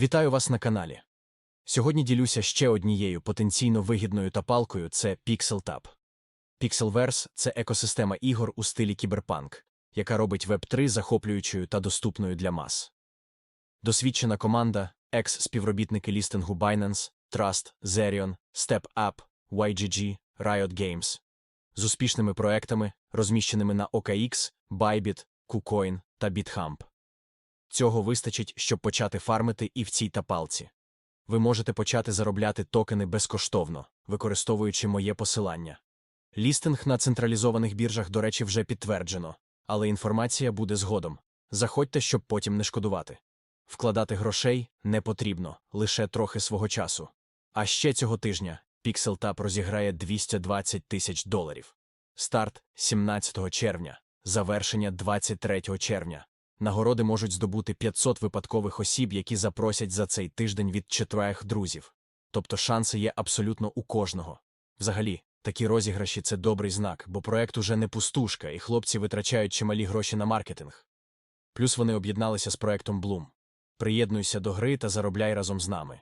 Вітаю вас на каналі. Сьогодні ділюся ще однією потенційно вигідною тапалкою це PixelTap. Pixelverse – це екосистема ігор у стилі кіберпанк, яка робить Web3 захоплюючою та доступною для мас. Досвідчена команда, екс-співробітники лістингу Binance, Trust, Zerion, StepUp, YGG, Riot Games з успішними проектами, розміщеними на OKX, Bybit, KuCoin та BitHump. Цього вистачить, щоб почати фармити і в цій тапалці. Ви можете почати заробляти токени безкоштовно, використовуючи моє посилання. Лістинг на централізованих біржах, до речі, вже підтверджено, але інформація буде згодом. Заходьте, щоб потім не шкодувати. Вкладати грошей не потрібно, лише трохи свого часу. А ще цього тижня PixelTap розіграє 220 тисяч доларів. Старт 17 червня, завершення 23 червня. Нагороди можуть здобути 500 випадкових осіб, які запросять за цей тиждень від четверих друзів. Тобто шанси є абсолютно у кожного. Взагалі, такі розіграші це добрий знак, бо проект уже не пустушка, і хлопці витрачають чималі гроші на маркетинг. Плюс вони об'єдналися з проектом Bloom. Приєднуйся до гри та заробляй разом з нами.